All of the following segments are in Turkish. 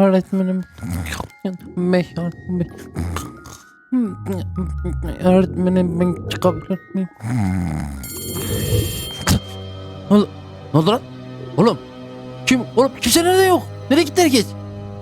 Öğretmenim. Et. Öğretmenim ben çıkabilir miyim? Ne oldu, ne oldu lan? Oğlum. Kim? Oğlum kimse nerede yok? Nereye gitti herkes?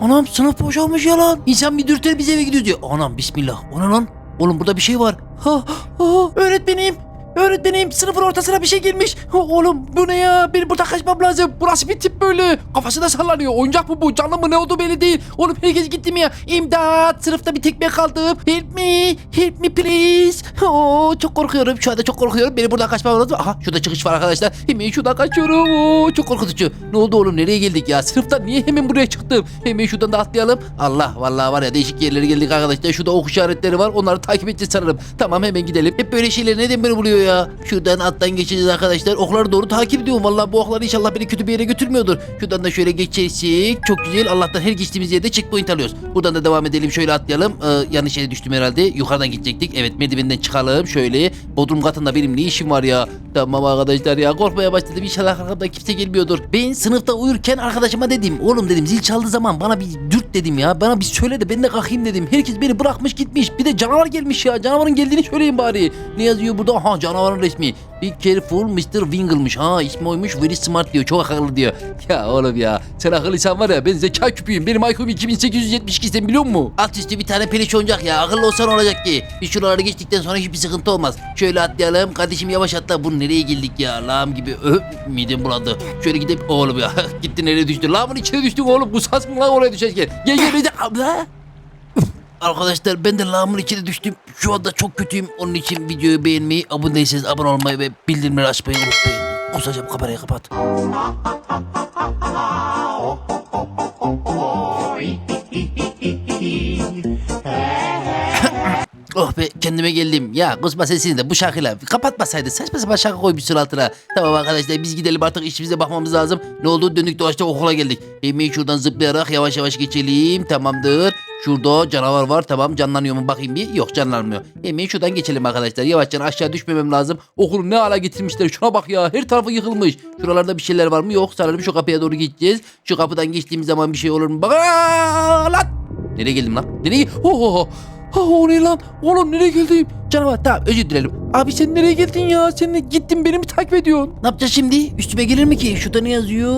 Anam sınıf boşalmış ya lan. İnsan bir dürter biz eve gidiyoruz diyor. Anam bismillah. O ne lan? Oğlum burada bir şey var. Ha, ha, öğretmenim. Öğretmenim sınıfın ortasına bir şey girmiş. Oğlum bu ne ya? Benim burada kaçmam lazım. Burası bir tip böyle. Kafası da sallanıyor. Oyuncak mı bu? Canlı mı ne oldu belli değil. Oğlum herkes gitti mi ya? İmdat. Sınıfta bir tek ben kaldım. Help me. Help me please. Oo, çok korkuyorum. Şu anda çok korkuyorum. Benim buradan kaçmam lazım. Aha şurada çıkış var arkadaşlar. Hemen şuradan kaçıyorum. Oo, çok korkutucu. Ne oldu oğlum? Nereye geldik ya? Sınıftan niye hemen buraya çıktım? Hemen şuradan da atlayalım. Allah vallahi var ya değişik yerlere geldik arkadaşlar. Şurada ok işaretleri var. Onları takip edeceğiz sanırım. Tamam hemen gidelim. Hep böyle şeyler neden beni buluyor ya? Şuradan attan geçeceğiz arkadaşlar. Okları doğru takip ediyorum. Vallahi bu oklar inşallah beni kötü bir yere götürmüyordur. Şuradan da şöyle geçersek. Çok güzel. Allah'tan her geçtiğimiz yerde checkpoint alıyoruz. Buradan da devam edelim. Şöyle atlayalım. Ee, yanlış yere düştüm herhalde. Yukarıdan gidecektik. Evet merdivenden çıkalım. Şöyle. Bodrum katında benim ne işim var ya? Tamam arkadaşlar ya. Korkmaya başladım. İnşallah arkamdan kimse gelmiyordur. Ben sınıfta uyurken arkadaşıma dedim. Oğlum dedim zil çaldığı zaman bana bir dedim ya. Bana bir söyle de ben de kalkayım dedim. Herkes beni bırakmış gitmiş. Bir de canavar gelmiş ya. Canavarın geldiğini söyleyin bari. Ne yazıyor burada? Aha canavarın resmi. Be careful Mr. Wingle'mış. Ha ismi oymuş. Very smart diyor. Çok akıllı diyor. Ya oğlum ya. Sen akıllıysan var ya ben zeka küpüyüm. Benim IQ'm 2872 sen biliyor musun? Alt üstü bir tane peliş oyuncak ya. Akıllı olsan olacak ki. Biz şuraları geçtikten sonra hiçbir sıkıntı olmaz. Şöyle atlayalım. Kardeşim yavaş atla. Bu nereye geldik ya? Lağım gibi. Öp midem bulandı. Şöyle gidip oğlum ya. Gitti nereye düştü? Lağımın içine düştük oğlum. Bu sas mı lan oraya düşerken? Gel bir de. Abla. Arkadaşlar ben de lağımın içine düştüm. Şu anda çok kötüyüm. Onun için videoyu beğenmeyi, abone değilseniz abone olmayı ve bildirimleri açmayı unutmayın. Kusacağım kamerayı kapat. Oh be kendime geldim. Ya kusma sesini de bu şarkıyla kapatmasaydı saçma sapan şarkı koymuşsun altına. Tamam arkadaşlar biz gidelim artık işimize bakmamız lazım. Ne oldu döndük dolaştık okula geldik. Hemen şuradan zıplayarak yavaş yavaş geçelim. Tamamdır. Şurada canavar var tamam canlanıyor mu bakayım bir. Yok canlanmıyor. Hemen şuradan geçelim arkadaşlar. Yavaşça aşağı düşmemem lazım. Okulu ne hale getirmişler şuna bak ya. Her tarafı yıkılmış. Şuralarda bir şeyler var mı? Yok sanırım şu kapıya doğru gideceğiz. Şu kapıdan geçtiğimiz zaman bir şey olur mu? Bak lan. Nereye geldim lan? Nereye? Oh, oh, Ha o ne lan? Oğlum nereye geldim? Canavar tamam özür dilerim. Abi sen nereye geldin ya? Sen gittin beni mi takip ediyorsun? Ne yapacağız şimdi? Üstüme gelir mi ki? Şurada ne yazıyor?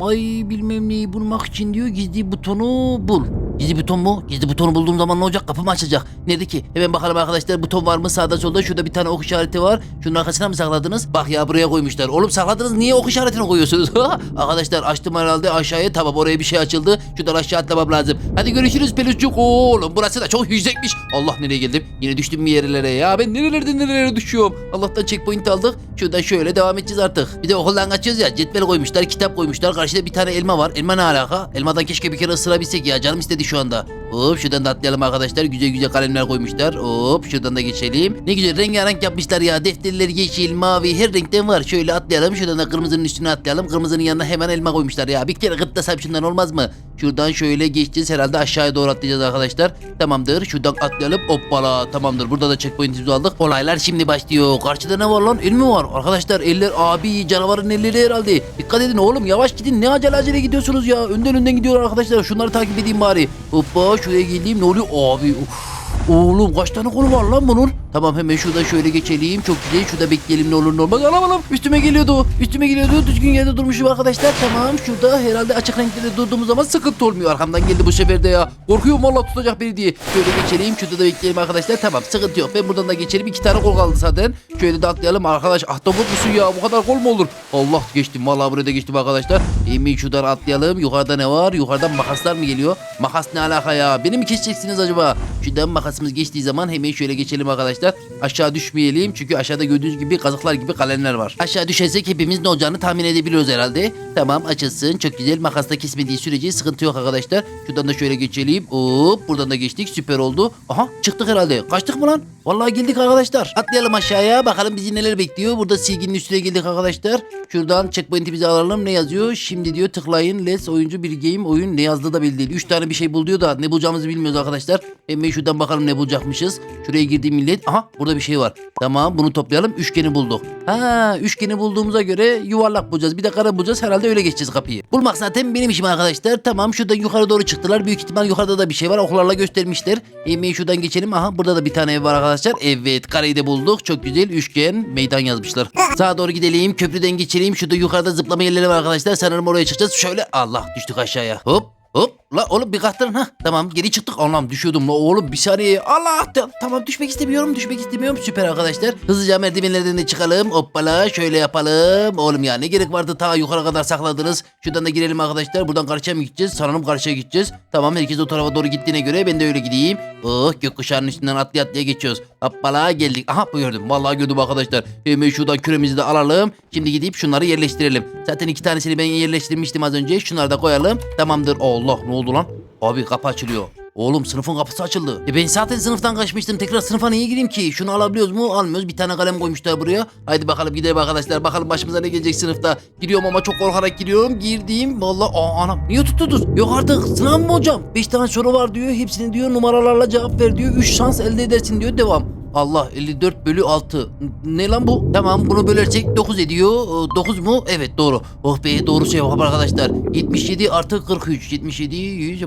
Bay bilmem neyi bulmak için diyor gizli butonu bul. Gizli buton mu? Gizli butonu bulduğum zaman ne olacak? Kapı mı açılacak? Nerede ki? Hemen bakalım arkadaşlar buton var mı? Sağda solda şurada bir tane ok işareti var. Şunun arkasına mı sakladınız? Bak ya buraya koymuşlar. Oğlum sakladınız niye ok işaretini koyuyorsunuz? arkadaşlar açtım herhalde aşağıya. Tamam oraya bir şey açıldı. Şuradan aşağı atlamam lazım. Hadi görüşürüz peluççuk. Oğlum burası da çok yüksekmiş. Allah nereye geldim? Yine düştüm bir yerlere ya. Ben nerelerden nerelere düşüyorum? Allah'tan checkpoint aldık. Şuradan şöyle devam edeceğiz artık. Bir de okuldan kaçıyoruz ya. Cetvel koymuşlar, kitap koymuşlar. Karşıda bir tane elma var. Elma ne alaka? Elmadan keşke bir kere ısırabilsek ya. Canım istedi şu anda. Hop şuradan da atlayalım arkadaşlar. Güzel güzel kalemler koymuşlar. Hop şuradan da geçelim. Ne güzel rengarenk yapmışlar ya. Defterleri yeşil, mavi her renkten var. Şöyle atlayalım. Şuradan da kırmızının üstüne atlayalım. Kırmızının yanına hemen elma koymuşlar ya. Bir kere gırtlasam şundan olmaz mı? Şuradan şöyle geçeceğiz. Herhalde aşağıya doğru atlayacağız arkadaşlar. Tamamdır. Şuradan atlayalım. Hoppala. Tamamdır. Burada da checkpoint'imizi aldık. Olaylar şimdi başlıyor. Karşıda ne var lan? El mi var? Arkadaşlar eller abi canavarın elleri herhalde. Dikkat edin oğlum. Yavaş gidin. Ne acele acele gidiyorsunuz ya. Önden önden gidiyor arkadaşlar. Şunları takip edeyim bari. Hoppa şuraya geleyim. Ne oluyor? Abi uf. Oğlum kaç tane kolu var lan bunun? Tamam hemen şuradan şöyle geçelim. Çok güzel. Şurada bekleyelim ne olur ne olmaz. Anam anam üstüme geliyordu. Üstüme geliyordu. Düzgün yerde durmuşum arkadaşlar. Tamam şurada herhalde açık renkte de durduğumuz zaman sıkıntı olmuyor. Arkamdan geldi bu sefer de ya. Korkuyorum valla tutacak beni diye. Şöyle geçelim. Şurada da bekleyelim arkadaşlar. Tamam sıkıntı yok. Ben buradan da geçelim. İki tane kol kaldı zaten. Şöyle de atlayalım. Arkadaş ahtapot musun ya? Bu kadar kol mu olur? Allah geçtim. Valla buraya da geçtim arkadaşlar. Emin şuradan atlayalım. Yukarıda ne var? Yukarıdan makaslar mı geliyor? Makas ne alaka ya? Beni mi keseceksiniz acaba? Şuradan makasımız geçtiği zaman hemen şöyle geçelim arkadaşlar. Aşağı düşmeyelim çünkü aşağıda gördüğünüz gibi kazıklar gibi kalemler var. Aşağı düşersek hepimiz ne olacağını tahmin edebiliyoruz herhalde. Tamam açılsın. Çok güzel. Makasla kesmediği sürece sıkıntı yok arkadaşlar. Şuradan da şöyle geçelim. Hop buradan da geçtik. Süper oldu. Aha çıktık herhalde. Kaçtık mı lan? Vallahi geldik arkadaşlar. Atlayalım aşağıya bakalım bizi neler bekliyor. Burada silginin üstüne geldik arkadaşlar. Şuradan checkpoint'imizi alalım. Ne yazıyor? Şimdi diyor tıklayın. Let's oyuncu bir game oyun. Ne yazdığı da belli değil. 3 tane bir şey bul diyor da ne bulacağımızı bilmiyoruz arkadaşlar. Hemen şuradan bakalım ne bulacakmışız. Şuraya girdiğim millet. Aha burada bir şey var. Tamam bunu toplayalım. Üçgeni bulduk. Ha üçgeni bulduğumuza göre yuvarlak bulacağız. Bir de kare bulacağız. Herhalde öyle geçeceğiz kapıyı. Bulmak zaten benim işim arkadaşlar. Tamam şuradan yukarı doğru çıktılar. Büyük ihtimal yukarıda da bir şey var. Oklarla göstermişler. Hemen şuradan geçelim. Aha burada da bir tane ev var arkadaşlar. Evet kareyi de bulduk. Çok güzel. Üçgen meydan yazmışlar. Sağa doğru gidelim. Köprüden geçelim. Şurada yukarıda zıplama yerleri var arkadaşlar. Sanırım oraya çıkacağız. Şöyle Allah düştük aşağıya. Hop Hop la oğlum bir kalktırın ha? Tamam geri çıktık. Allah'ım düşüyordum la oğlum. Bir saniye. Allah! Ta- tamam düşmek istemiyorum düşmek istemiyorum. Süper arkadaşlar. Hızlıca merdivenlerden de çıkalım. Hoppala şöyle yapalım. Oğlum ya ne gerek vardı? Ta yukarı kadar sakladınız. Şuradan da girelim arkadaşlar. Buradan karşıya mı gideceğiz? Sanırım karşıya gideceğiz. Tamam herkes o tarafa doğru gittiğine göre ben de öyle gideyim. Oh gökkuşağının üstünden atlaya atlaya geçiyoruz. Hoppala geldik. Aha bu gördüm. Vallahi gördüm arkadaşlar. Hemen şuradan küremizi de alalım. Şimdi gidip şunları yerleştirelim. Zaten iki tanesini ben yerleştirmiştim az önce. Şunları da koyalım. Tamamdır. Allah ne oldu lan abi kapı açılıyor Oğlum sınıfın kapısı açıldı. E ben zaten sınıftan kaçmıştım. Tekrar sınıfa niye gireyim ki? Şunu alabiliyoruz mu? Almıyoruz. Bir tane kalem koymuşlar buraya. Haydi bakalım gidelim arkadaşlar. Bakalım başımıza ne gelecek sınıfta. Giriyorum ama çok korkarak giriyorum. Girdim. Vallahi aa anam. Niye tuttunuz? Yok artık. Sınav mı hocam? 5 tane soru var diyor. Hepsini diyor numaralarla cevap ver diyor. 3 şans elde edersin diyor. Devam. Allah 54 bölü 6. Ne lan bu? Tamam bunu bölersek 9 ediyor. 9 mu? Evet doğru. Oh be doğru cevap arkadaşlar. 77 artı 43. 77 100,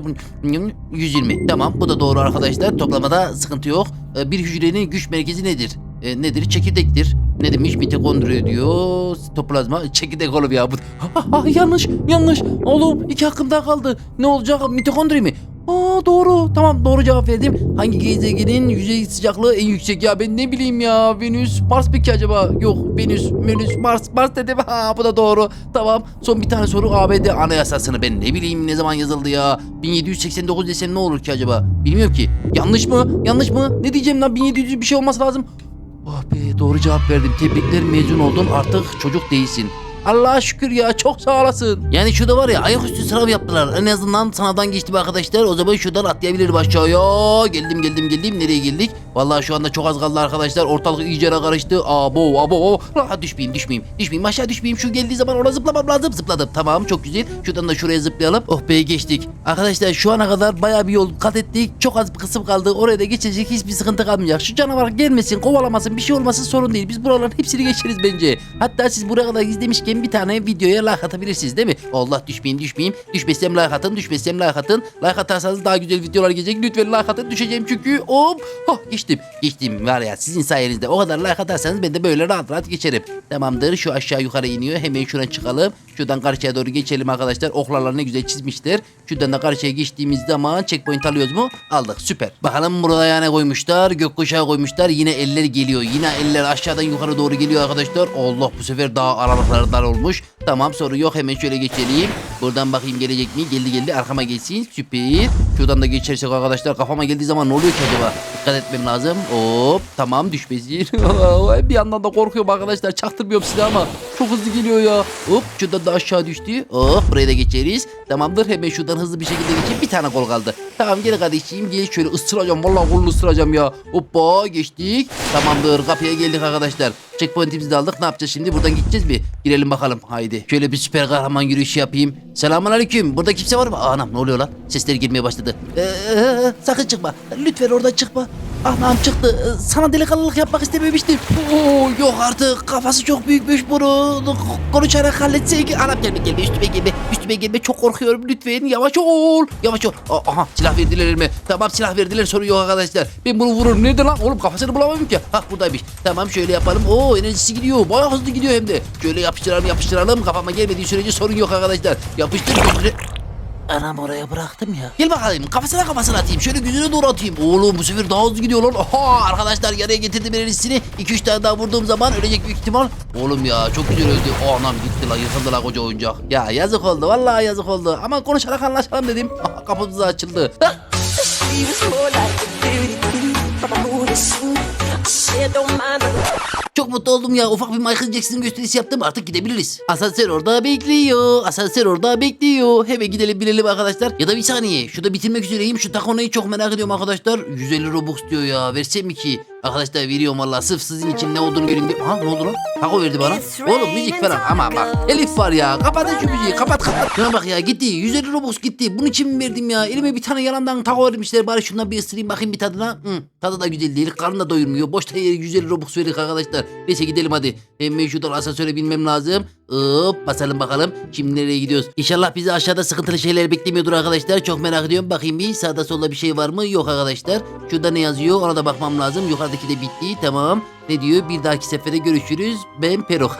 120. Tamam bu da doğru arkadaşlar. Toplamada sıkıntı yok. Ee, Bir hücrenin güç merkezi nedir? Ee, nedir? Çekirdektir. Ne demiş? Mitokondri diyor. Toplazma. Çekirdek oğlum ya. Ha, ha, yanlış. Yanlış. Oğlum iki hakkım daha kaldı. Ne olacak? Mitokondri mi? Aa doğru. Tamam doğru cevap verdim. Hangi gezegenin yüzey sıcaklığı en yüksek ya? Ben ne bileyim ya. Venüs, Mars peki acaba? Yok. Venüs, Venüs, Mars, Mars dedim. Ha bu da doğru. Tamam. Son bir tane soru ABD anayasasını ben ne bileyim ne zaman yazıldı ya. 1789 desem ne olur ki acaba? Bilmiyorum ki. Yanlış mı? Yanlış mı? Ne diyeceğim lan 1700 bir şey olması lazım. Oh be doğru cevap verdim. Tebrikler mezun oldun artık çocuk değilsin. Allah'a şükür ya çok sağ olasın. Yani şurada var ya ayaküstü sınav yaptılar. En azından sınavdan geçtim arkadaşlar. O zaman şuradan atlayabilirim aşağıya. Geldim geldim geldim. Nereye geldik? Vallahi şu anda çok az kaldı arkadaşlar. Ortalık iyice karıştı. Abo abo abo. Ah, düşmeyeyim düşmeyeyim. Düşmeyeyim aşağı düşmeyeyim. Şu geldiği zaman ona zıplamam lazım. Zıpladım. Tamam çok güzel. Şuradan da şuraya zıplayalım. Oh be geçtik. Arkadaşlar şu ana kadar bayağı bir yol kat ettik. Çok az bir kısım kaldı. Oraya da geçecek hiçbir sıkıntı kalmayacak. Şu canavar gelmesin, kovalamasın, bir şey olmasın sorun değil. Biz buraların hepsini geçeriz bence. Hatta siz buraya kadar izlemişken bir tane videoya like atabilirsiniz değil mi? Allah düşmeyeyim düşmeyeyim. Düşmesem like atın, düşmesem like atın. Like atarsanız daha güzel videolar gelecek. Lütfen like atın. Düşeceğim çünkü. Hop. Hah geçtim. Geçtim var ya sizin sayenizde. O kadar like atarsanız ben de böyle rahat rahat geçerim. Tamamdır. Şu aşağı yukarı iniyor. Hemen şuradan çıkalım. Şuradan karşıya doğru geçelim arkadaşlar. Oklarla ne güzel çizmişler. Şuradan da karşıya geçtiğimiz zaman checkpoint alıyoruz mu? Aldık. Süper. Bakalım burada yani koymuşlar. Gökkuşağı koymuşlar. Yine eller geliyor. Yine eller aşağıdan yukarı doğru geliyor arkadaşlar. Allah bu sefer daha aralıkları dar olmuş. Tamam sorun yok. Hemen şöyle geçelim. Buradan bakayım gelecek mi? Geldi geldi. Arkama geçsin. Süper. Şuradan da geçersek arkadaşlar kafama geldiği zaman ne oluyor ki acaba? Dikkat etmem lazım. Hop. Tamam düşmesin. bir yandan da korkuyorum arkadaşlar. Çaktırmıyorum size ama. Çok hızlı geliyor ya. Hop şuradan da aşağı düştü. Oh buraya da geçeriz. Tamamdır hemen şuradan hızlı bir şekilde geçeyim. Bir tane kol kaldı. Tamam gel kardeşim gel şöyle ısıracağım. Vallahi kolunu ısıracağım ya. Hoppa geçtik. Tamamdır kapıya geldik arkadaşlar. Checkpoint'imizi de aldık. Ne yapacağız şimdi? Buradan gideceğiz mi? Girelim bakalım. Haydi. Şöyle bir süper kahraman yürüyüşü yapayım. Selamun aleyküm. Burada kimse var mı? Aa, Anam ne oluyor lan? Sesler girmeye başladı. Ee, sakın çıkma. Lütfen oradan çıkma. Anam çıktı. Ee, Sana delikanlılık yapmak istememiştim. Oo, yok artık. Kafası çok büyükmüş bunu. Konuşarak halletsek. Anam gelme gelme üstüme gelme. Üstüme gelme. Çok korkuyorum. Lütfen yavaş ol. Yavaş ol. Aha silah verdiler elime. Tamam silah verdiler. Sorun yok arkadaşlar. Ben bunu vururum. Nerede lan? Oğlum kafasını bulamam ki. Hah buradaymış. Tamam şöyle yapalım. Oo enerjisi gidiyor. Bayağı hızlı gidiyor hem de. Şöyle yapıştıralım yapıştıralım. Kafama gelmediği sürece sorun yok arkadaşlar. Yapıştır gözünü. Anam oraya bıraktım ya. Gel bakalım kafasına kafasına atayım. Şöyle gözüne doğru atayım. Oğlum bu sefer daha hızlı gidiyor lan. Oha arkadaşlar yaraya getirdim enerjisini. 2-3 tane daha vurduğum zaman ölecek büyük ihtimal. Oğlum ya çok güzel öldü. O anam gitti lan yıkıldı lan koca oyuncak. Ya yazık oldu vallahi yazık oldu. Ama konuşarak anlaşalım dedim. Aha, Kapımız açıldı. Çok mutlu oldum ya. Ufak bir Michael Jackson gösterisi yaptım. Artık gidebiliriz. Asansör orada bekliyor. Asansör orada bekliyor. Hemen gidelim binelim arkadaşlar. Ya da bir saniye. Şurada bitirmek üzereyim. Şu takonayı çok merak ediyorum arkadaşlar. 150 Robux diyor ya. Versem mi ki? Arkadaşlar veriyorum valla sırf sizin için ne olduğunu göreyim diye. Aha ne oldu lan? Taco verdi bana. Oğlum müzik falan ama bak Elif var ya kapatın şu müziği kapat kapat. Şuna bak ya gitti 150 Robux gitti. Bunun için mi verdim ya? Elime bir tane yalandan taco vermişler bari şundan bir ısırayım bakayım bir tadına. Hı, tadı da güzel değil karnı da doyurmuyor. Boşta yere 150 Robux verdik arkadaşlar. Neyse gidelim hadi. Hemen şuradan asansöre binmem lazım. Hop basalım bakalım. Şimdi nereye gidiyoruz? İnşallah bizi aşağıda sıkıntılı şeyler beklemiyordur arkadaşlar. Çok merak ediyorum. Bakayım bir sağda solda bir şey var mı? Yok arkadaşlar. Şurada ne yazıyor? Ona da bakmam lazım. Yukarıdaki de bitti. Tamam. Ne diyor? Bir dahaki sefere görüşürüz. Ben Perok.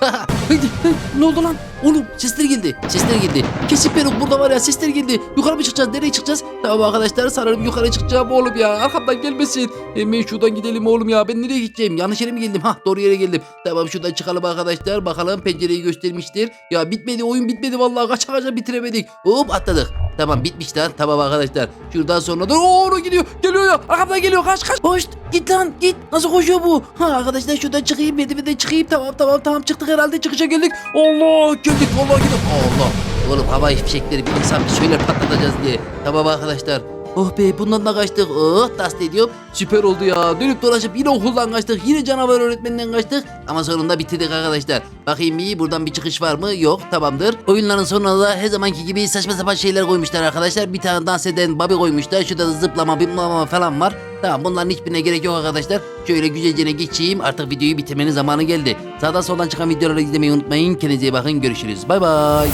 ne oldu lan? Oğlum sesler geldi. Sesler geldi. Kesin Perok burada var ya sesler geldi. Yukarı mı çıkacağız? Nereye çıkacağız? Tamam arkadaşlar sanırım yukarı çıkacağım oğlum ya. Arkamdan gelmesin. Hemen şuradan gidelim oğlum ya. Ben nereye gideceğim? Yanlış yere mi geldim? Hah doğru yere geldim. Tamam şuradan çıkalım arkadaşlar. Bakalım pencereyi göstermiştir. Ya bitmedi oyun bitmedi vallahi. Kaça kaça bitiremedik. Hop atladık. Tamam bitmiş lan. Tamam arkadaşlar. Şuradan sonra da ooo gidiyor. Geliyor ya. Arkamdan geliyor. Kaç kaç. Hoş. Git lan git. Nasıl koşuyor bu? Ha arkadaşlar şuradan çıkayım. Merdivenden çıkayım. Tamam tamam tamam çıktık herhalde. Çıkışa geldik. Allah geldik. Allah gidiyor. Allah. Oğlum hava fişekleri bir insan bir söyler patlatacağız diye. Tamam arkadaşlar. Oh be bundan da kaçtık. Oh dast ediyorum. Süper oldu ya. Dönüp dolaşıp yine okuldan kaçtık. Yine canavar öğretmeninden kaçtık. Ama sonunda bitirdik arkadaşlar. Bakayım iyi buradan bir çıkış var mı? Yok tamamdır. Oyunların sonuna da her zamanki gibi saçma sapan şeyler koymuşlar arkadaşlar. Bir tane dans eden babi koymuşlar. Şurada da zıplama bilmama falan var. Tamam bunların hiçbirine gerek yok arkadaşlar. Şöyle güzelce geçeyim. Artık videoyu bitirmenin zamanı geldi. Sağdan soldan çıkan videoları izlemeyi unutmayın. Kendinize iyi bakın. Görüşürüz. Bay bay.